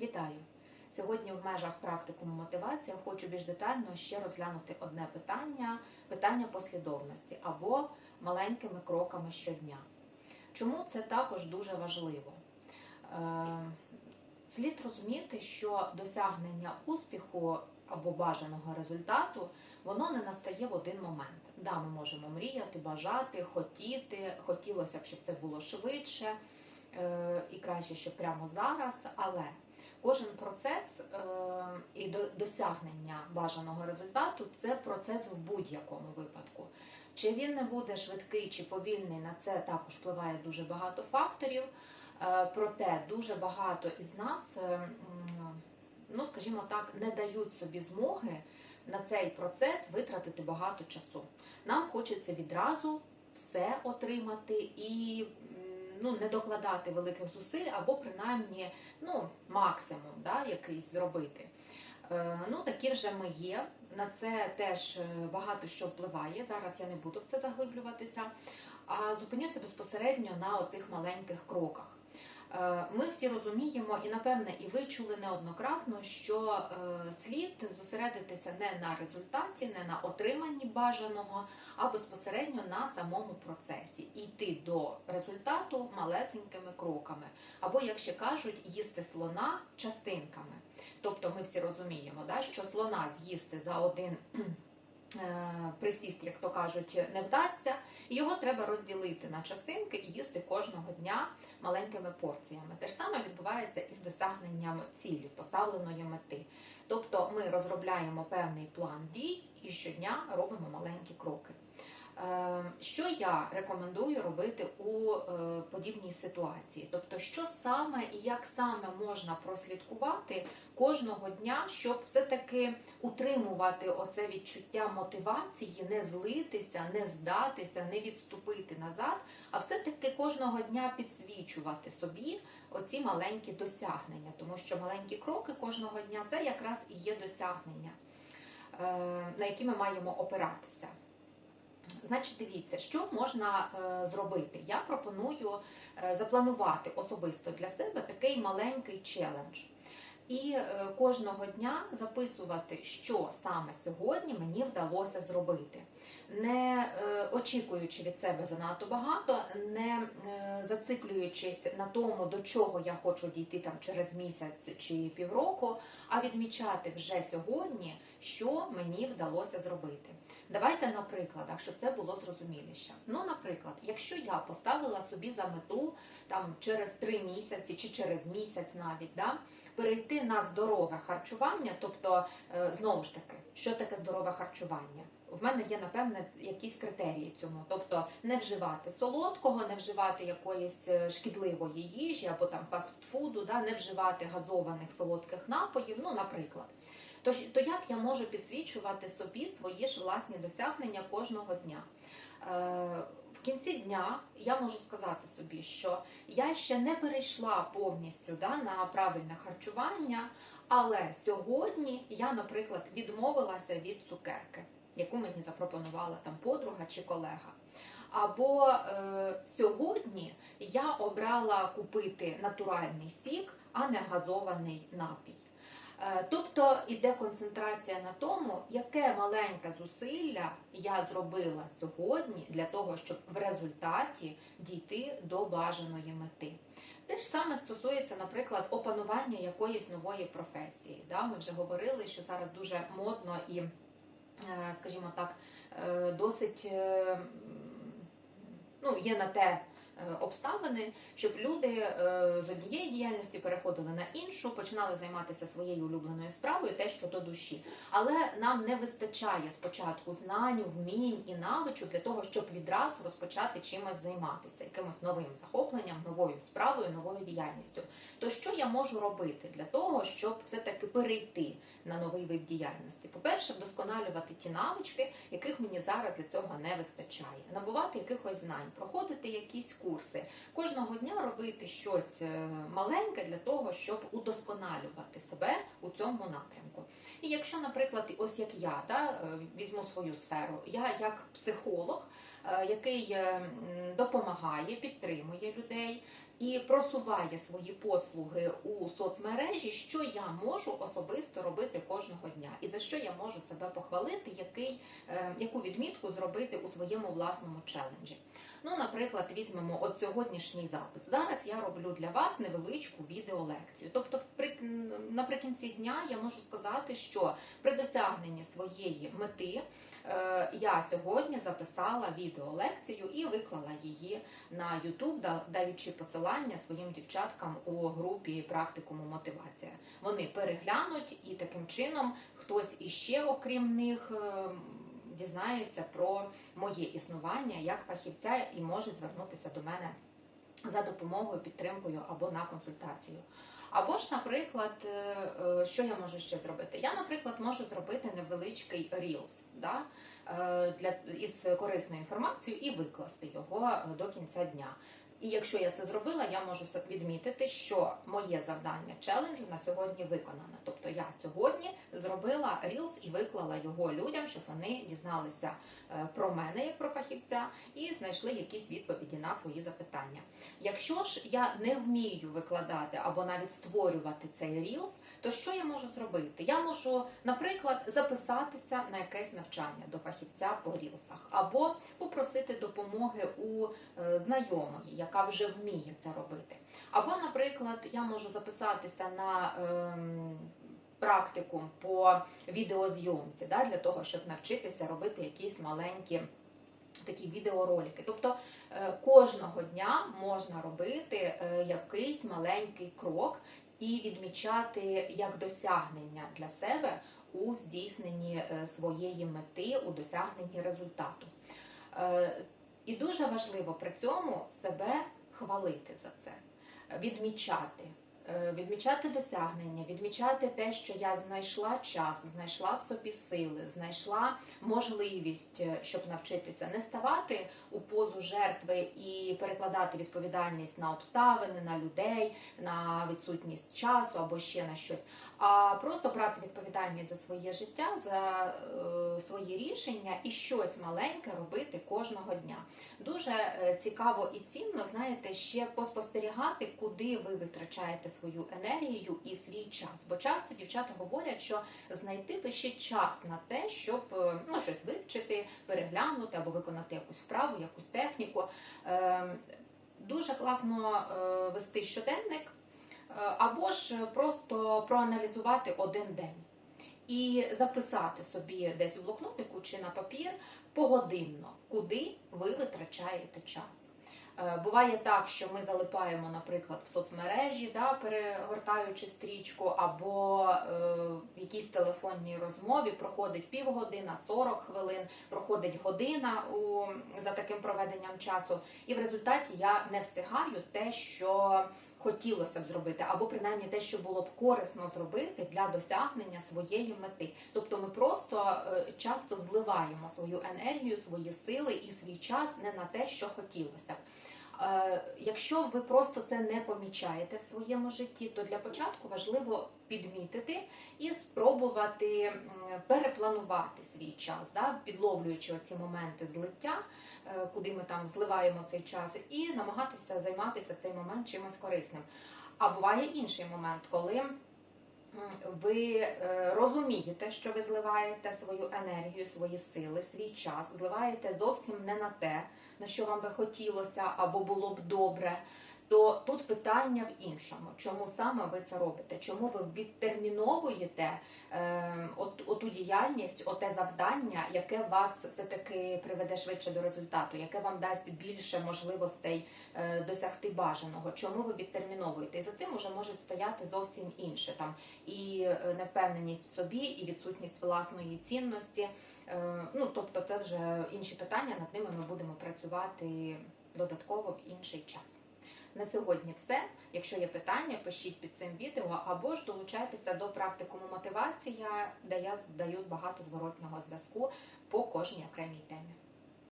Вітаю! Сьогодні в межах практикуму мотивація хочу більш детально ще розглянути одне питання питання послідовності або маленькими кроками щодня. Чому це також дуже важливо? Е, Слід розуміти, що досягнення успіху або бажаного результату воно не настає в один момент. Да, ми можемо мріяти, бажати, хотіти, хотілося б, щоб це було швидше е, і краще, щоб прямо зараз, але кожен процес е, і досягнення бажаного результату це процес в будь-якому випадку. Чи він не буде швидкий чи повільний, на це також впливає дуже багато факторів. Е, Проте дуже багато із нас, е, ну скажімо так, не дають собі змоги на цей процес витратити багато часу. Нам хочеться відразу все отримати і ну, не докладати великих зусиль, або принаймні ну, максимум да, якийсь зробити. Е, Ну, такі вже ми є. На це теж е, багато що впливає. Зараз я не буду в це заглиблюватися, а зупинюся безпосередньо на оцих маленьких кроках. Е, Ми всі розуміємо, і напевне, і ви чули неоднократно, що е, слід зосередитися не на результаті, не на отриманні бажаного, а безпосередньо на самому процесі. І йти до результату малесенькими кроками. Або, як ще кажуть, їсти слона частинками. Тобто ми всі розуміємо, що слона з'їсти за один присіст, як то кажуть, не вдасться, його треба розділити на частинки і їсти кожного дня маленькими порціями. Те ж саме відбувається із досягненням цілі, поставленої мети. Тобто ми розробляємо певний план дій і щодня робимо маленькі кроки. Е, Що я рекомендую робити у е, подібній ситуації? Тобто, що саме і як саме можна прослідкувати кожного дня, щоб все-таки утримувати оце відчуття мотивації, не злитися, не здатися, не відступити назад, а все-таки кожного дня підсвічувати собі оці маленькі досягнення, тому що маленькі кроки кожного дня це якраз і є досягнення, е, на які ми маємо опиратися. Значить, дивіться, що можна е, зробити. Я пропоную е, запланувати особисто для себе такий маленький челендж. І е, кожного дня записувати, що саме сьогодні мені вдалося зробити, не е, очікуючи від себе занадто багато, не е, зациклюючись на тому, до чого я хочу дійти там через місяць чи півроку, а відмічати вже сьогодні, що мені вдалося зробити. Давайте на прикладах, щоб це було зрозуміліше. Ну, наприклад, якщо я поставила собі за мету там через три місяці чи через місяць навіть да, перейти на здорове харчування, тобто е, знову ж таки, що таке здорове харчування? В мене є напевне якісь критерії цьому, тобто не вживати солодкого, не вживати якоїсь е, шкідливої їжі або там фастфуду, да, не вживати газованих солодких напоїв, ну, наприклад. Тож, то як я можу підсвічувати собі свої ж власні досягнення кожного дня? Е, в кінці дня я можу сказати собі, що я ще не перейшла повністю да, на правильне харчування, але сьогодні я, наприклад, відмовилася від цукерки, яку мені запропонувала там подруга чи колега. Або е, сьогодні я обрала купити натуральний сік, а не газований напій. Е, Тобто іде концентрація на тому, яке маленьке зусилля я зробила сьогодні для того, щоб в результаті дійти до бажаної мети. Те ж саме стосується, наприклад, опанування якоїсь нової професії. Да? Ми вже говорили, що зараз дуже модно і, скажімо так, е, досить е, ну, є на те е, обставини, щоб люди е, з однієї діяльності переходили на іншу, починали займатися своєю улюбленою справою, те, що до душі. Але нам не вистачає спочатку знань, вмінь і навичок для того, щоб відразу розпочати чимось займатися, якимось новим захопленням, новою справою, новою діяльністю. То що я можу робити для того, щоб все-таки перейти на новий вид діяльності? По-перше, вдосконалювати ті навички, яких мені зараз для цього не вистачає, набувати якихось знань, проходити якісь курси. Курси. Кожного дня робити щось е, маленьке для того, щоб удосконалювати себе у цьому напрямку. І якщо, наприклад, ось як я да, е, візьму свою сферу, я як психолог, е, який допомагає, підтримує людей і просуває свої послуги у соцмережі, що я можу особисто робити кожного дня, і за що я можу себе похвалити, який, яку відмітку зробити у своєму власному челенджі. Ну, наприклад, візьмемо от сьогоднішній запис. Зараз я роблю для вас невеличку відеолекцію. Тобто, наприкінці дня я можу сказати, що при досягненні своєї мети е, я сьогодні записала відеолекцію і виклала її на YouTube, да- даючи посилання своїм дівчаткам у групі практикуму мотивація. Вони переглянуть і таким чином хтось іще, окрім них. Дізнається про моє існування як фахівця і може звернутися до мене за допомогою, підтримкою або на консультацію. Або ж, наприклад, е, е, що я можу ще зробити? Я, наприклад, можу зробити невеличкий Reels да, е, для, із корисною інформацією і викласти його до кінця дня. І якщо я це зробила, я можу відмітити, що моє завдання челенджу на сьогодні виконано. Тобто я сьогодні зробила Reels і виклала його людям, щоб вони дізналися е, про мене як про фахівця і знайшли якісь відповіді на свої запитання. Якщо ж я не вмію викладати або навіть створювати цей Reels, то що я можу зробити? Я можу, наприклад, записатися на якесь навчання до фахівця по рілсах, або попросити допомоги у е, знайомої, яка вже вміє це робити. Або, наприклад, я можу записатися на ем, практикум по відеозйомці, да, для того, щоб навчитися робити якісь маленькі такі відеоролики. Тобто е, кожного дня можна робити е, якийсь маленький крок і відмічати як досягнення для себе у здійсненні е, своєї мети, у досягненні результату. Е, І дуже важливо при цьому себе хвалити за це, відмічати. Е, Відмічати досягнення, відмічати те, що я знайшла час, знайшла в собі сили, знайшла можливість, е, щоб навчитися не ставати у позу жертви і перекладати відповідальність на обставини, на людей, на відсутність часу або ще на щось, а просто брати відповідальність за своє життя, за е, свої рішення і щось маленьке робити кожного дня. Дуже е, цікаво і цінно, знаєте, ще поспостерігати, куди ви витрачаєте свою енергію і свій час. Бо часто дівчата говорять, що знайти би ще час на те, щоб е, ну, щось вивчити, переглянути або виконати якусь вправу, якусь техніку. Е, Дуже класно е, вести щоденник, або ж просто проаналізувати один день і записати собі десь у блокнотику чи на папір погодинно, куди ви витрачаєте час. Е, Буває так, що ми залипаємо, наприклад, в соцмережі, да, перегортаючи стрічку, або е, в якійсь телефонній розмові проходить півгодина, 40 хвилин, проходить година у, за таким проведенням часу, і в результаті я не встигаю те, що хотілося б зробити, або принаймні те, що було б корисно зробити для досягнення своєї мети. Тобто ми просто е, часто зливаємо свою енергію, свої сили і свій час не на те, що хотілося б. Е, Якщо ви просто це не помічаєте в своєму житті, то для початку важливо підмітити і спробувати перепланувати свій час, да, підловлюючи оці моменти злиття, е, куди ми там зливаємо цей час, і намагатися займатися в цей момент чимось корисним. А буває інший момент, коли ви е, розумієте, що ви зливаєте свою енергію, свої сили, свій час, зливаєте зовсім не на те, на що вам би хотілося або було б добре. То тут питання в іншому, чому саме ви це робите? Чому ви відтерміновуєте е, от, оту діяльність, оте завдання, яке вас все-таки приведе швидше до результату, яке вам дасть більше можливостей е, досягти бажаного? Чому ви відтерміновуєте? І за цим уже може стояти зовсім інше там і е, невпевненість в собі, і відсутність власної цінності. Е, Ну тобто, це вже інші питання. Над ними ми будемо працювати додатково в інший час. На сьогодні все. Якщо є питання, пишіть під цим відео або ж долучайтеся до практикуму мотивація, де я даю багато зворотного зв'язку по кожній окремій темі.